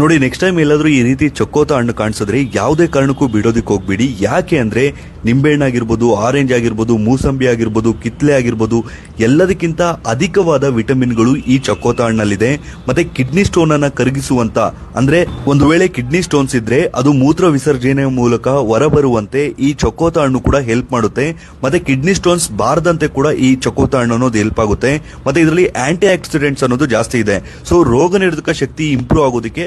ನೋಡಿ next time ಎಲ್ಲಾದ್ರೂ ಈ ರೀತಿ ಚಕ್ಕೋತ ಹಣ್ಣು ಕಾಣಿಸಿದ್ರೆ ಯಾವುದೇ ಕಾರಣಕ್ಕೂ ಬಿಡೋದಕ್ಕೆ ಹೋಗ್ಬೇಡಿ. ಯಾಕೆ ಅಂದ್ರೆ ನಿಂಬೆಹಣ್ಣು ಆಗಿರ್ಬೋದು, ಆರೆಂಜ್ ಆಗಿರ್ಬೋದು, ಮೂಸಂಬಿ ಆಗಿರ್ಬೋದು, ಕಿತ್ಲೆ ಆಗಿರ್ಬೋದು, ಎಲ್ಲದಕ್ಕಿಂತ ಅಧಿಕವಾದ ವಿಟಮಿನ್ಗಳು ಈ ಚಕ್ಕೋತ ಹಣ್ಣಲ್ಲಿದೆ ಮತ್ತೆ ಕಿಡ್ನಿ ಸ್ಟೋನ್ ಅನ್ನ ಕರಗಿಸುವಂತ, ಅಂದ್ರೆ ಒಂದು ವೇಳೆ ಕಿಡ್ನಿ ಸ್ಟೋನ್ಸ್ ಇದ್ರೆ ಅದು ಮೂತ್ರ ವಿಸರ್ಜನೆ ಮೂಲಕ ಹೊರಬರುವಂತೆ ಈ ಚೊಕ್ಕೋತ ಹಣ್ಣು ಕೂಡ ಹೆಲ್ಪ್ ಮಾಡುತ್ತೆ. ಮತ್ತೆ ಕಿಡ್ನಿ ಸ್ಟೋನ್ಸ್ ಬಾರದಂತೆ ಕೂಡ ಈ ಚಕ್ಕೋತ ಹಣ್ಣು ಅನ್ನೋದು ಹೆಲ್ಪ್ ಆಗುತ್ತೆ. ಮತ್ತೆ ಇದರಲ್ಲಿ ಆಂಟಿ ಆಕ್ಸಿಡೆಂಟ್ಸ್ ಅನ್ನೋದು ಜಾಸ್ತಿ ಇದೆ. ಸೊ, ರೋಗ ನಿರೋಧಕ ಶಕ್ತಿ ಇಂಪ್ರೂವ್ ಆಗೋದಕ್ಕೆ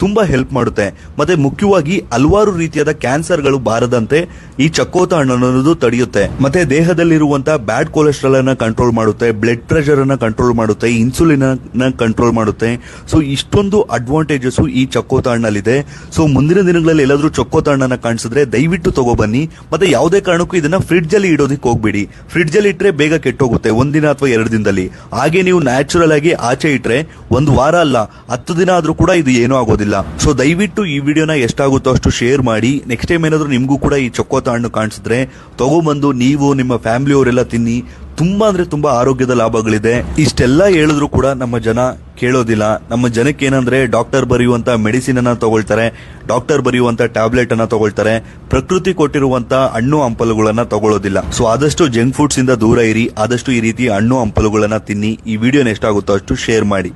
ತುಂಬಾ ಹೆಲ್ಪ್ ಮಾಡುತ್ತೆ. ಮತ್ತೆ ಮುಖ್ಯವಾಗಿ ಹಲವಾರು ರೀತಿಯಾದ ಕ್ಯಾನ್ಸರ್ಗಳು ಬಾರದಂತೆ ಈ ಚಕ್ಕೋತ ಅನ್ನೋದು ತಡೆಯುತ್ತೆ. ಮತ್ತೆ ದೇಹದಲ್ಲಿರುವಂತಹ ಬ್ಯಾಡ್ ಕೊಲೆಸ್ಟ್ರಾಲ್ ಅನ್ನ ಕಂಟ್ರೋಲ್ ಮಾಡುತ್ತೆ ಬ್ಲಡ್ ಪ್ರೆಷರ್ ಅನ್ನ ಕಂಟ್ರೋಲ್ ಮಾಡುತ್ತೆ ಇನ್ಸುಲಿನ್ ಅನ್ನ ಕಂಟ್ರೋಲ್ ಮಾಡುತ್ತೆ. ಸೊ ಇಷ್ಟೊಂದು ಅಡ್ವಾಂಟೇಜಸ್ ಈ ಚಕ್ಕೋತ ಹಣ್ಣಲ್ಲಿದೆ. ಸೊ ಮುಂದಿನ ದಿನಗಳಲ್ಲಿ ಎಲ್ಲಾದರೂ ಚಕ್ಕೋತ ಹಣ್ಣನ್ನ ಕಾಣಿಸಿದ್ರೆ ದಯವಿಟ್ಟು ತಗೋಬನ್ನಿ. ಮತ್ತೆ ಯಾವುದೇ ಕಾರಣಕ್ಕೂ ಇದನ್ನ ಫ್ರಿಡ್ಜ್ ಅಲ್ಲಿ ಇಡೋದಕ್ಕೆ ಹೋಗ್ಬೇಡಿ. ಫ್ರಿಡ್ಜ್ ಅಲ್ಲಿ ಇಟ್ಟರೆ ಬೇಗ ಕೆಟ್ಟೋಗುತ್ತೆ ಒಂದಿನ ಅಥವಾ ಎರಡು ದಿನದಲ್ಲಿ. ಹಾಗೆ ನೀವು ನ್ಯಾಚುರಲ್ ಆಗಿ ಆಚೆ ಇಟ್ಟರೆ ಒಂದು ವಾರ ಅಲ್ಲ, ಹತ್ತು ದಿನ ಆದ್ರೂ ಕೂಡ ಇದು ಏನೂ ಆಗೋದಿಲ್ಲ. ಸೊ ದಯವಿಟ್ಟು ಈ ವಿಡಿಯೋನ ಎಷ್ಟಾಗುತ್ತೋ ಅಷ್ಟು ಶೇರ್ ಮಾಡಿ. ನೆಕ್ಸ್ಟ್ ಟೈಮ್ ಏನಾದರೂ ನಿಮಗೂ ಕೂಡ ಈ ಚೊಕ್ಕೋತ ಹಣ್ಣು ಕಾಣಿಸಿದ್ರೆ, ತಗೊಂಬಂದು ನೀವು ನಿಮ್ಮ ಫ್ಯಾಮಿಲಿಯವರೆಲ್ಲ ತಿನ್ನಿ. ತುಂಬಾ ಅಂದ್ರೆ ತುಂಬಾ ಆರೋಗ್ಯದ ಲಾಭಗಳಿದೆ. ಇಷ್ಟೆಲ್ಲ ಹೇಳಿದ್ರು ಕೂಡ ನಮ್ಮ ಜನ ಕೇಳೋದಿಲ್ಲ. ನಮ್ಮ ಜನಕ್ಕೆ ಏನಂದ್ರೆ ಡಾಕ್ಟರ್ ಬರೆಯುವಂತ ಮೆಡಿಸಿನ್ ಅನ್ನ ತಗೊಳ್ತಾರೆ ಡಾಕ್ಟರ್ ಬರೆಯುವಂತ ಟ್ಯಾಬ್ಲೆಟ್ ಅನ್ನ ತಗೊಳ್ತಾರೆ, ಪ್ರಕೃತಿ ಕೊಟ್ಟಿರುವಂತ ಹಣ್ಣು ಹಂಪಲುಗಳನ್ನ ತಗೊಳ್ಳೋದಿಲ್ಲ ಸೊ ಆದಷ್ಟು ಜಂಕ್ ಫುಡ್ಸ್ ಇಂದ ದೂರ ಇರಿ, ಆದಷ್ಟು ಈ ರೀತಿ ಹಣ್ಣು ಹಂಪಲುಗಳನ್ನ ತಿನ್ನಿ. ಈ ವಿಡಿಯೋನ ಎಷ್ಟಾಗುತ್ತೋ ಅಷ್ಟು ಶೇರ್ ಮಾಡಿ.